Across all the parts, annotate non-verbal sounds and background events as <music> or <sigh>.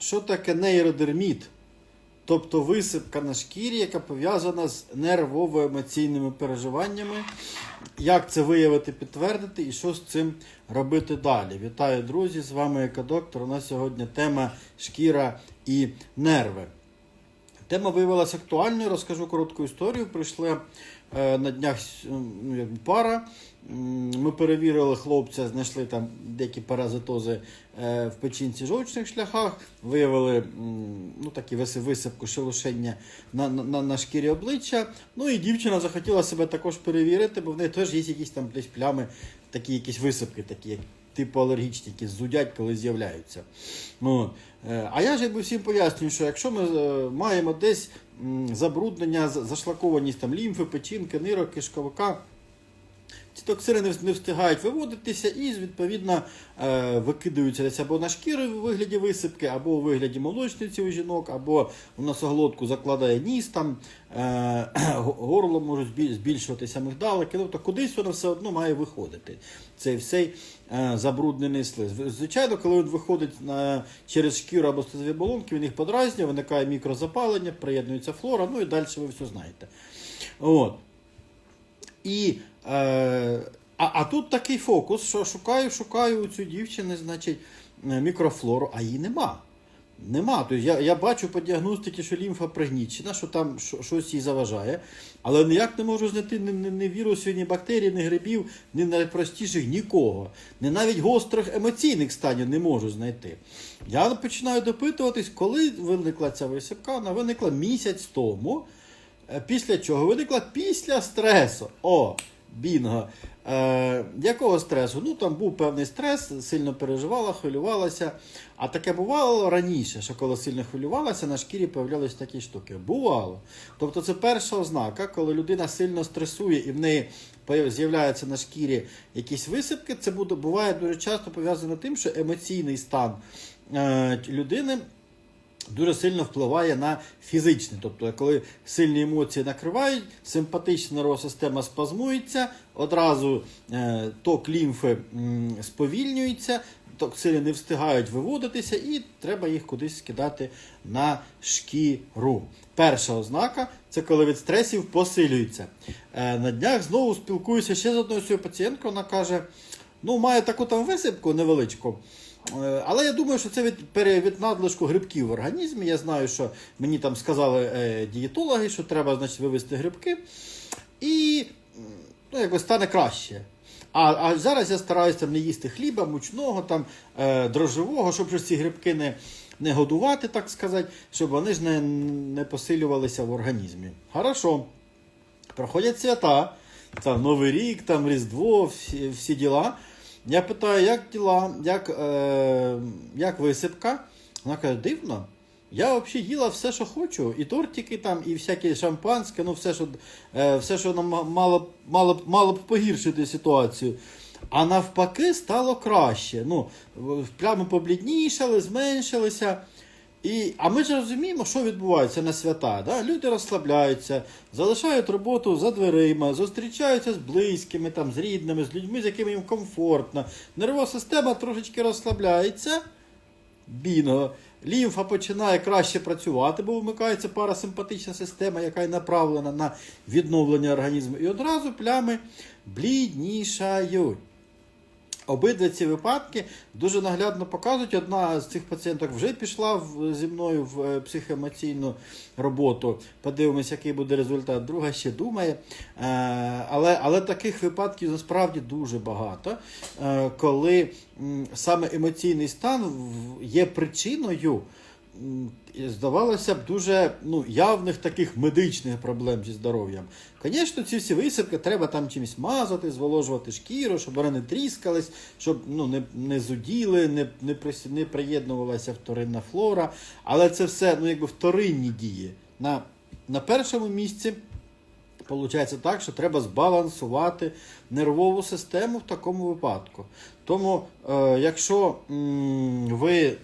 що таке нейродерміт? Тобто висипка на шкірі, яка пов'язана з нервово-емоційними переживаннями. Як це виявити, підтвердити і що з цим робити далі? Вітаю, друзі! З вами Екодоктор. У нас сьогодні тема шкіра і нерви. Тема виявилася актуальною. Розкажу коротку історію. Прийшли е, на днях ну, пара. Ми перевірили хлопця, знайшли там деякі паразитози е, в печінці жовчних шляхах, виявили ну, такі вис- висипку шелушення на, на, на шкірі обличчя. Ну і дівчина захотіла себе також перевірити, бо в неї теж є якісь там плями, такі якісь висипки, такі як типу алергічні, які зудять, коли з'являються. Ну, е, а я ж якби всім пояснюю, що якщо ми е, маємо десь забруднення, зашлакованість там лімфи, печінки, нирок, кишковика, ці токсини не, встигають виводитися і, відповідно, е, викидаються десь або на шкіру в вигляді висипки, або у вигляді молочниці у жінок, або в носоглотку закладає ніс, там, е, <clears throat> горло можуть збільшуватися мигдалики. Тобто кудись воно все одно має виходити. Цей всей е, забруднений слиз. Звичайно, коли він виходить на, через шкіру або слизові оболонки, він їх подразнює, виникає мікрозапалення, приєднується флора, ну і далі ви все знаєте. От. І, е, а, а тут такий фокус, що шукаю, шукаю у цю дівчини, значить, е, мікрофлору, а її нема. Нема. Тобто я, я бачу по діагностиці, що лімфа пригнічена, що там що- щось їй заважає, але ніяк не можу знайти ні, ні, ні вірусів, ні бактерій, ні грибів, ні найпростіших нікого. Ні навіть гострих емоційних станів не можу знайти. Я починаю допитуватись, коли виникла ця висипка, вона виникла місяць тому. Е, Після чого виникла після стресу. О, бінго. Е, якого стресу? Ну там був певний стрес, сильно переживала, хвилювалася. А таке бувало раніше, що коли сильно хвилювалася, на шкірі появлялись такі штуки. Бувало. Тобто це перша ознака, коли людина сильно стресує і в неї з'являються на шкірі якісь висипки. Це буде, буває дуже часто пов'язано тим, що емоційний стан е, людини дуже сильно впливає на фізичне. Тобто, коли сильні емоції накривають, симпатична нервова система спазмується, одразу е, ток лімфи сповільнюється, токсини не встигають виводитися, і треба їх кудись скидати на шкіру. Перша ознака це коли від стресів посилюється. Е, на днях знову спілкуюся ще з одною своєю пацієнткою, вона каже: ну, має таку там висипку невеличку. Е, Але я думаю, що це від, від надлишку грибків в організмі. Я знаю, що мені там сказали е, дієтологи, що треба значить, вивести грибки, і ну, якби стане краще. А, а зараз я стараюся не їсти хліба, мучного, там, е, дрожжевого, щоб ці грибки не, не годувати, так сказати, щоб вони ж не, не посилювалися в організмі. Хорошо. Проходять свята, там Новий рік, там Різдво, всі, всі діла. Я питаю, як діла, як, е, як висипка? Вона каже, дивно. Я взагалі їла все, що хочу. І тортики там, і всякі шампанське, ну все, що, е, все, що нам мало, мало, мало б погіршити ситуацію. А навпаки, стало краще. Ну, Прямо побліднішали, зменшилися. І, а ми ж розуміємо, що відбувається на свята. Да? Люди розслабляються, залишають роботу за дверима, зустрічаються з близькими, там, з рідними, з людьми, з якими їм комфортно. Нервова система трошечки розслабляється. Бінго. Лімфа починає краще працювати, бо вмикається парасимпатична система, яка й направлена на відновлення організму. І одразу плями бліднішають. Обидва ці випадки дуже наглядно показують. Одна з цих пацієнток вже пішла в, зі мною в е, психоемоційну роботу. Подивимось, який буде результат. Друга ще думає. Е, але, але таких випадків насправді дуже багато, е, коли саме емоційний стан є причиною. Здавалося б, дуже ну, явних таких медичних проблем зі здоров'ям. Звісно, ці всі висипки треба там чимось мазати, зволожувати шкіру, щоб вони не тріскались, щоб ну, не, не зуділи, не, не, не приєднувалася вторинна флора. Але це все ну, якби вторинні дії. На, на першому місці Получається так, що треба збалансувати нервову систему в такому випадку. Тому, е, якщо м, ви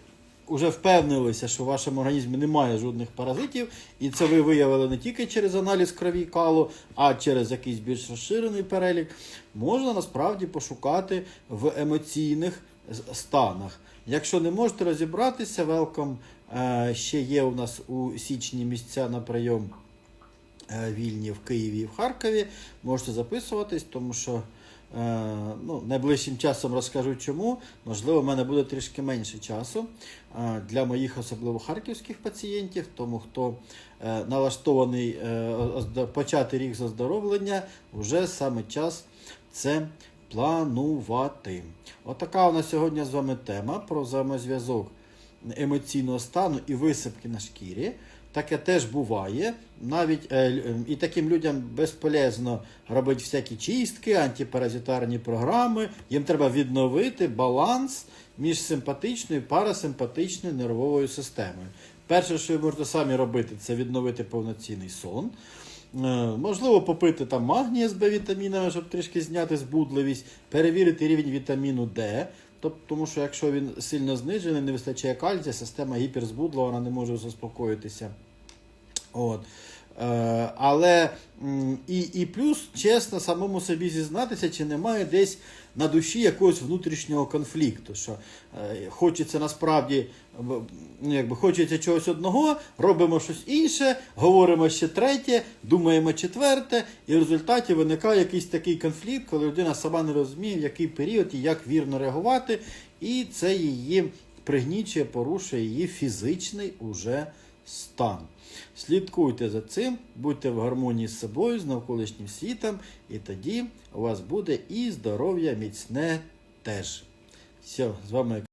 вже впевнилися, що в вашому організмі немає жодних паразитів, і це ви виявили не тільки через аналіз крові калу, а через якийсь більш розширений перелік, можна насправді пошукати в емоційних станах. Якщо не можете розібратися, велком ще є у нас у січні місця на прийом е, вільні в Києві і в Харкові. Можете записуватись, тому що ну, найближчим часом розкажу чому. Можливо, в мене буде трішки менше часу е, для моїх, особливо харківських пацієнтів, тому хто е, налаштований е, почати рік з оздоровлення, вже саме час це планувати. Отака у нас сьогодні з вами тема про взаємозв'язок емоційного стану і висипки на шкірі. Таке теж буває. Навіть е, ем, і таким людям безполезно робити всякі чистки, антипаразитарні програми. Їм треба відновити баланс між симпатичною і парасимпатичною нервовою системою. Перше, що ви можете самі робити, це відновити повноцінний сон. Е, Можливо, попити там магнія з Б-вітамінами, щоб трішки зняти збудливість, перевірити рівень вітаміну Д. Тобто, тому що якщо він сильно знижений, не вистачає кальція, система гіперзбудлива, вона не може заспокоїтися. От. Е, але і, і плюс, чесно, самому собі зізнатися, чи немає десь на душі якогось внутрішнього конфлікту. Що е, хочеться насправді, ну, якби хочеться чогось одного, робимо щось інше, говоримо ще третє, думаємо четверте, і в результаті виникає якийсь такий конфлікт, коли людина сама не розуміє, в який період і як вірно реагувати, і це її пригнічує, порушує її фізичний уже стан. Слідкуйте за цим, будьте в гармонії з собою, з навколишнім світом, і тоді у вас буде і здоров'я міцне теж. Все, з вами